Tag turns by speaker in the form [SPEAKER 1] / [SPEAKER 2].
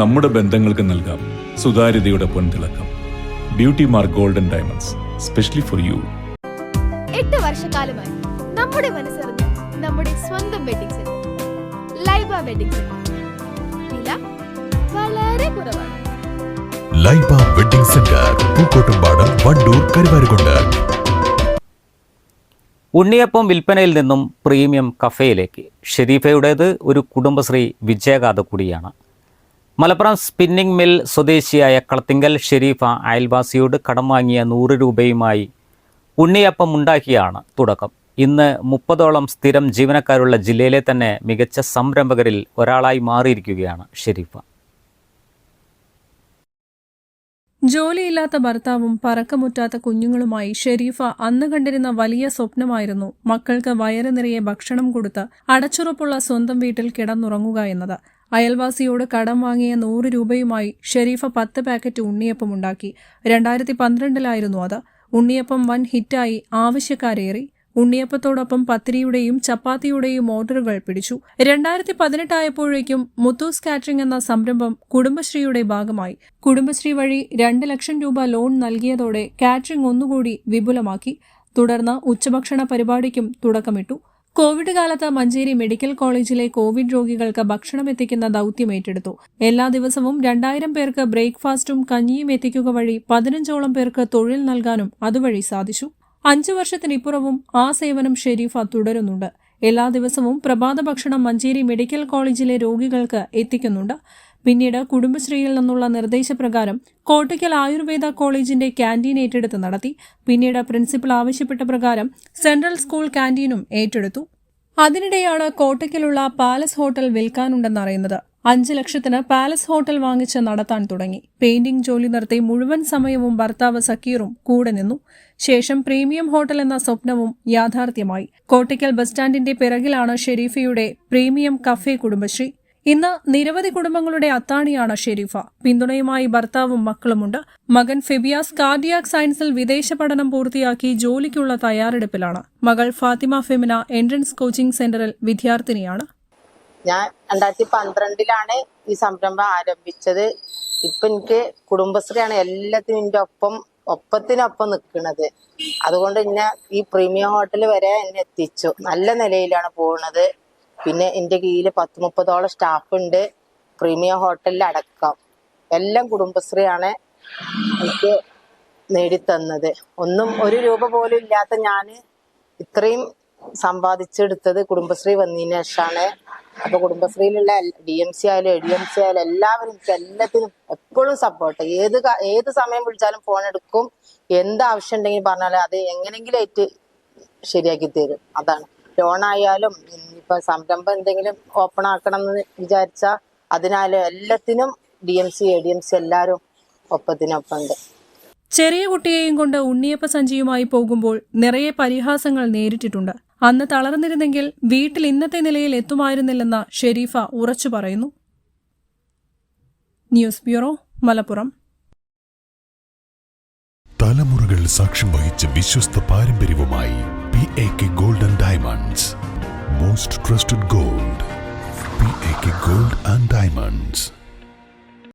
[SPEAKER 1] നമ്മുടെ ബന്ധങ്ങൾക്ക് നൽകാം സുതാര്യതയുടെ പൊൻതിളക്കം. Beauty mark golden diamonds specially for you
[SPEAKER 2] എട്ട് വർഷക്കാലമായി നമ്മുടെ മനസ്സറിഞ്ഞ് നമ്മുടെ സ്വന്തം wedding centre Laiba wedding centre വില വളരെ കുറവാണ്.
[SPEAKER 3] Laiba wedding centre Pookkottumpadam Wandoor Karuvarakundu.
[SPEAKER 4] ഉണ്ണിയപ്പം വിൽപ്പനയിൽ നിന്നും പ്രീമിയം കഫേയിലേക്ക്. ഷെരീഫയുടേത് ഒരു കുടുംബശ്രീ വിജയഗാഥ കൂടിയാണ്. മലപ്പുറം സ്പിന്നിംഗ് മിൽ സ്വദേശിയായ കളത്തിങ്കൽ ഷെരീഫ അയൽവാസിയോട് കടം വാങ്ങിയ നൂറ് രൂപയുമായി ഉണ്ണിയപ്പം ഉണ്ടാക്കിയാണ് തുടക്കം. ഇന്ന് മുപ്പതോളം സ്ഥിരം ജീവനക്കാരുള്ള ജില്ലയിലെ തന്നെ മികച്ച സംരംഭകരിൽ ഒരാളായി മാറിയിരിക്കുകയാണ് ഷെരീഫ.
[SPEAKER 5] ജോലിയില്ലാത്ത ഭർത്താവും പറക്കമുറ്റാത്ത കുഞ്ഞുങ്ങളുമായി ഷെരീഫ അന്ന് കണ്ടിരുന്ന വലിയ സ്വപ്നമായിരുന്നു മക്കൾക്ക് വയറ് നിറയെ ഭക്ഷണം കൊടുത്ത് അടച്ചുറപ്പുള്ള സ്വന്തം വീട്ടിൽ കിടന്നുറങ്ങുക എന്നത്. അയൽവാസിയോട് കടം വാങ്ങിയ നൂറ് രൂപയുമായി ഷെരീഫ പത്ത് പാക്കറ്റ് ഉണ്ണിയപ്പം ഉണ്ടാക്കി. രണ്ടായിരത്തി പന്ത്രണ്ടിലായിരുന്നു അത്. ഉണ്ണിയപ്പം വൻ ഹിറ്റായി ആവശ്യക്കാരേറി. ഉണ്ണിയപ്പത്തോടൊപ്പം പത്തിരിയുടെയും ചപ്പാത്തിയുടെയും ഓർഡറുകൾ പിടിച്ചു. രണ്ടായിരത്തി പതിനെട്ടായപ്പോഴേക്കും മുത്തൂസ് കാറ്ററിംഗ് എന്ന സംരംഭം കുടുംബശ്രീയുടെ ഭാഗമായി. കുടുംബശ്രീ വഴി രണ്ട് ലക്ഷം രൂപ ലോൺ നൽകിയതോടെ കാറ്ററിംഗ് ഒന്നുകൂടി വിപുലമാക്കി. തുടർന്ന് ഉച്ചഭക്ഷണ പരിപാടിക്കും തുടക്കമിട്ടു. കോവിഡ് കാലത്ത് മഞ്ചേരി മെഡിക്കൽ കോളേജിലെ കോവിഡ് രോഗികൾക്ക് ഭക്ഷണം എത്തിക്കുന്ന ദൌത്യം ഏറ്റെടുത്തു. എല്ലാ ദിവസവും രണ്ടായിരം പേർക്ക് ബ്രേക്ക്ഫാസ്റ്റും കഞ്ഞിയും എത്തിക്കുക വഴി പതിനഞ്ചോളം പേർക്ക് തൊഴിൽ നൽകാനും അതുവഴി സാധിച്ചു. അഞ്ചു വർഷത്തിനിപ്പുറവും ആ സേവനം ഷെരീഫ തുടരുന്നുണ്ട്. എല്ലാ ദിവസവും പ്രഭാത ഭക്ഷണം മഞ്ചേരി മെഡിക്കൽ കോളേജിലെ രോഗികൾക്ക് എത്തിക്കുന്നുണ്ട്. പിന്നീട് കുടുംബശ്രീയിൽ നിന്നുള്ള നിർദ്ദേശപ്രകാരം കോട്ടയ്ക്കൽ ആയുർവേദ കോളേജിന്റെ ക്യാന്റീൻ ഏറ്റെടുത്ത് നടത്തി. പിന്നീട് പ്രിൻസിപ്പൽ ആവശ്യപ്പെട്ട പ്രകാരം സെൻട്രൽ സ്കൂൾ ക്യാന്റീനും ഏറ്റെടുത്തു. അതിനിടെയാണ് കോട്ടയ്ക്കലുള്ള പാലസ് ഹോട്ടൽ വിൽക്കാനുണ്ടെന്നറിയുന്നത് അഞ്ച് ലക്ഷത്തിന് പാലസ് ഹോട്ടൽ വാങ്ങിച്ച് നടത്താൻ തുടങ്ങി. പെയിന്റിംഗ് ജോലി നിർത്തി മുഴുവൻ സമയവും ഭർത്താവ് സക്കീറും കൂടെ നിന്നു. ശേഷം പ്രീമിയം ഹോട്ടൽ എന്ന സ്വപ്നവും യാഥാർത്ഥ്യമായി. കോട്ടയ്ക്കൽ ബസ് സ്റ്റാൻഡിന്റെ പിറകിലാണ് ഷെരീഫയുടെ പ്രീമിയം കഫേ കുടുംബശ്രീ. ഇന്ന് നിരവധി കുടുംബങ്ങളുടെ അത്താണിയാണ് ഷെരീഫ. പിന്തുണയുമായി ഭർത്താവും മക്കളുമുണ്ട്. മകൻ ഫെബിയാസ് കാർഡിയാക് സയൻസിൽ വിദേശ പഠനം പൂർത്തിയാക്കി ജോലിക്കുള്ള തയ്യാറെടുപ്പിലാണ്. മകൾ ഫാത്തിമ ഫെമിന എൻട്രൻസ് കോച്ചിംഗ് സെന്ററിൽ വിദ്യാർത്ഥിനിയാണ്.
[SPEAKER 6] ഞാൻ രണ്ടായിരത്തി പന്ത്രണ്ടിലാണ് ഈ സംരംഭം ആരംഭിച്ചത്. ഇപ്പൊ എനിക്ക് കുടുംബശ്രീയാണ് എല്ലാത്തിനും എന്റെ ഒപ്പം ഒപ്പത്തിനൊപ്പം നിൽക്കുന്നത് അതുകൊണ്ട് എന്നെ ഈ പ്രീമിയം ഹോട്ടൽ വരെ എന്നെ എത്തിച്ചു. നല്ല നിലയിലാണ് പോകുന്നത് പിന്നെ എന്റെ കീഴിൽ പത്ത് മുപ്പതോളം സ്റ്റാഫ് ഉണ്ട് പ്രീമിയം ഹോട്ടലിൽ അടക്കം എല്ലാം കുടുംബശ്രീയാണ് എനിക്ക് നേടിത്തന്നത്. ഒന്നും ഒരു രൂപ പോലും ഇല്ലാത്ത ഞാൻ ഇത്രയും സമ്പാദിച്ചെടുത്തത് കുടുംബശ്രീ വന്നതിന് ശേഷമാണ്. അപ്പൊ കുടുംബശ്രീയിലുള്ള ഡി എം സി ആയാലും എ ഡി എം സി ആയാലും എല്ലാവരും എല്ലാത്തിനും എപ്പോഴും സപ്പോർട്ട് ഏത് ഏത് സമയം വിളിച്ചാലും ഫോൺ എടുക്കും. എന്ത് ആവശ്യം ഉണ്ടെങ്കിൽ പറഞ്ഞാലും അത് എങ്ങനെങ്കിലും ആയിട്ട് ശരിയാക്കി തരും. അതാണ്. ലോൺ ആയാലും ഇപ്പൊ സംരംഭം എന്തെങ്കിലും ഓപ്പൺ ആക്കണം എന്ന് വിചാരിച്ചാൽ അതിനാലും എല്ലാത്തിനും D M C A D M C എല്ലാവരും ഒപ്പത്തിനൊപ്പം ഉണ്ട്
[SPEAKER 5] ചെറിയ കുട്ടിയെയും കൊണ്ട് ഉണ്ണിയപ്പ സഞ്ചിയുമായി പോകുമ്പോൾ നിറയെ പരിഹാസങ്ങൾ നേരിട്ടിട്ടുണ്ട്. അന്ന് തളർന്നിരുന്നെങ്കിൽ വീട്ടിൽ ഇന്നത്തെ നിലയിൽ എത്തുമായിരുന്നില്ലെന്ന് ഷെരീഫ ഉറച്ചു പറയുന്നു. News bureau Malappuram.
[SPEAKER 3] തലമുറകൾ സാക്ഷ്യം വഹിച്ച വിശ്വസ്ത പാരമ്പര്യവുമായി P A K golden diamonds most trusted gold P A K gold and diamonds